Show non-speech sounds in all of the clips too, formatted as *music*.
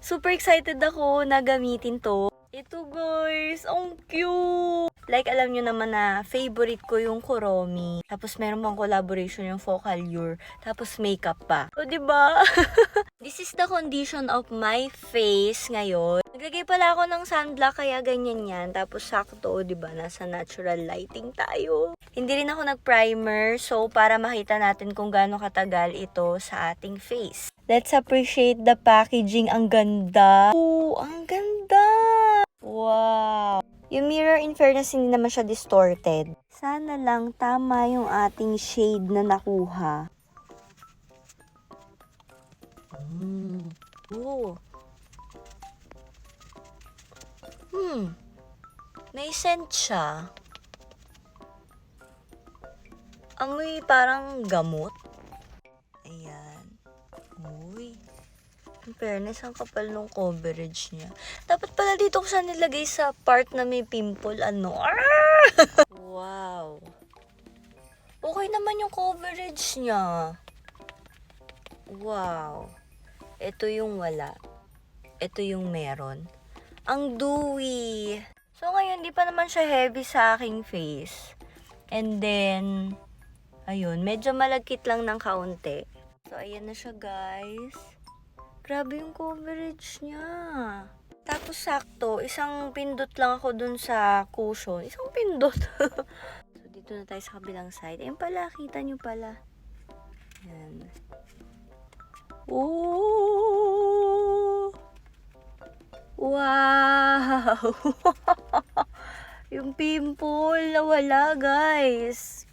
Super excited ako na gamitin to. Ito guys, ang cute! Like, alam nyo naman na favorite ko yung Kuromi. Tapos meron pang collaboration yung Focalure. Tapos makeup pa. O, diba? *laughs* This is the condition of my face ngayon. Naglagay pala ako ng sunblock kaya ganyan yan. Tapos sakto, ba? Nasa natural lighting tayo. Hindi rin ako nag-primer. So, para makita natin kung gaano katagal ito sa ating face. Let's appreciate the packaging. Ang ganda. Oo, ang ganda. Wow. Yung mirror, in fairness, hindi naman siya distorted. Sana lang tama yung ating shade na nakuha. Mm. Oo. Hmm. May scent siya. Amoy parang gamot. In fairness, ang kapal nung coverage niya. Dapat pala dito ko siya nilagay sa part na may pimple. Ano? *laughs* Wow. Okay naman yung coverage niya. Wow. Ito yung wala. Ito yung meron. Ang dewy. So, ngayon, di pa naman siya heavy sa aking face. And then, ayun, medyo malagkit lang ng kaunti. So, ayan na siya, guys. Grabe yung coverage niya. Tapos, sakto, isang pindot lang ako dun sa cushion. Isang pindot. *laughs* so, dito na tayo sa kabilang side. Ayun pala, kita nyo pala. Ayan. Ooh! Wow! *laughs* yung pimple, nawala guys.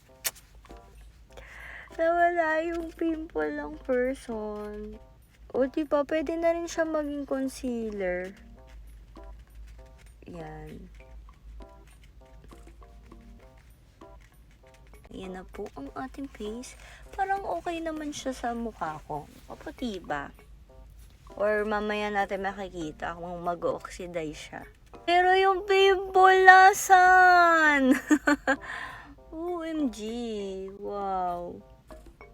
Nawala yung pimple ng person. O diba, pwede na rin siya maging concealer. Yan. Ayan na po ang ating face. Parang okay naman siya sa mukha ko. Maputi ba? Or mamaya natin makikita kung mag-oxidize siya. Pero yung pimple nasan? OMG. *laughs*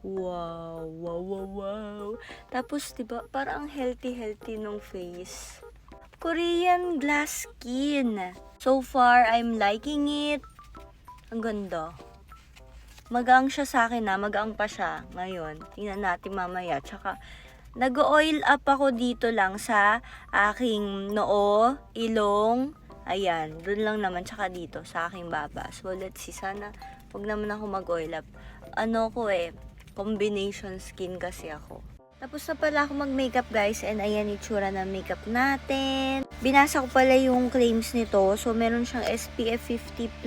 Wow. Wow, wow, wow. Tapos, di ba, parang healthy-healthy nung face. Korean glass skin. So far, I'm liking it. Ang ganda. Magang siya sa akin na, magang pa siya ngayon. Tingnan natin mamaya. Tsaka, nag-oil up ako dito lang sa aking noo, ilong, ayan, dun lang naman, tsaka dito, sa aking baba. So, let's see, sana, wag naman ako mag-oil up. Ano ko eh, combination skin kasi ako. Tapos na pala ako mag-makeup guys and ayan itsura ng makeup natin. Binasa ko pala yung claims nito. So meron siyang SPF 50+++.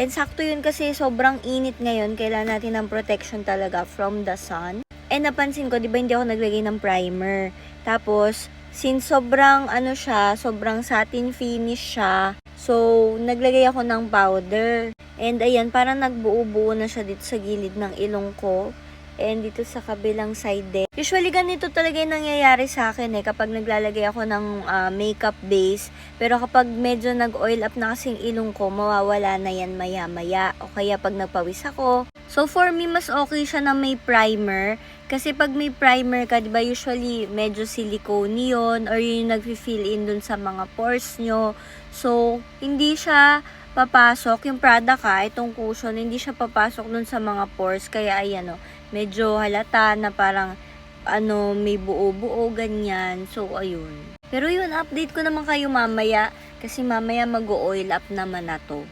And sakto yun kasi sobrang init ngayon. Kailangan natin ng protection talaga from the sun. And napansin ko, di ba hindi ako naglagay ng primer. Tapos, since sobrang ano siya, sobrang satin finish siya. So, naglagay ako ng powder. And ayan, parang nagbuo-buo na siya dito sa gilid ng ilong ko. And dito sa kabilang side din. Usually ganito talaga yung nangyayari sa akin eh kapag naglalagay ako ng ah, makeup base. Pero kapag medyo nag-oil up na kasing ilong ko, mawawala na yan maya-maya. O kaya pag nagpawis ako. So for me, mas okay siya na may primer. Kasi pag may primer ka, di ba usually medyo silicone yun or yun yung nag-fill in dun sa mga pores nyo. So, hindi siya papasok, yung product ka, itong cushion, hindi siya papasok dun sa mga pores. Kaya ayan o, medyo halata na parang ano, may buo-buo, ganyan. So, ayun. Pero yun, update ko naman kayo mamaya. Kasi mamaya mag-oil up naman na to.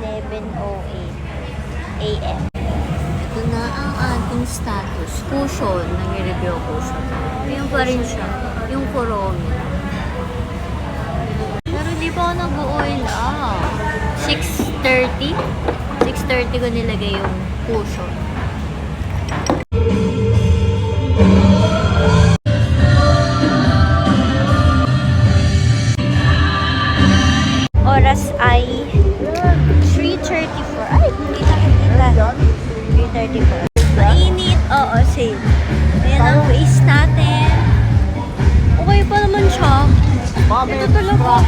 11.08 a.m. Ito na ang ating status. Cushion. Nag-review cushion. Ayun pa rin siya. Yung Kuromi. Pero di pa ako nag-oil up. 6.30? 6.30 ko nilagay yung cushion. Ito talaga.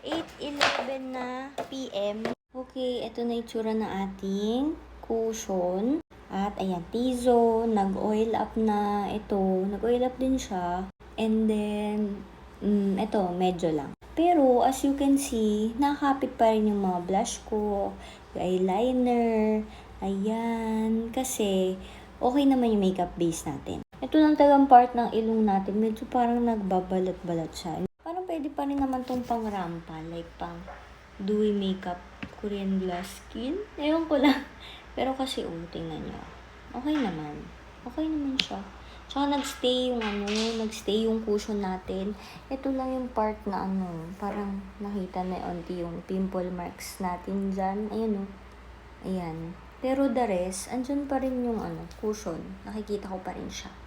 8.11 na PM. Okay, ito na itsura ng ating cushion. At ayan, Tizo, nag-oil up na ito. Nag-oil up din siya. And then, mm, ito, medyo lang. Pero, as you can see, nakakapit pa rin yung mga blush ko, yung eyeliner, ayan. Kasi, okay naman yung makeup base natin. Ito lang talagang part ng ilong natin. Medyo parang nagbabalat-balat siya. Parang pwede pa rin naman tong pang rampa. Like pang dewy makeup Korean glass skin. Ewan ko lang. *laughs* Pero kasi, oh, tingnan nyo. Okay naman. Okay naman siya. Tsaka nagstay yung ano, nagstay yung cushion natin. Ito lang yung part na ano, parang nakita na onti yung pimple marks natin dyan. Ayan oh. Ayan. Pero the rest, andyan pa rin yung ano, cushion. Nakikita ko pa rin siya.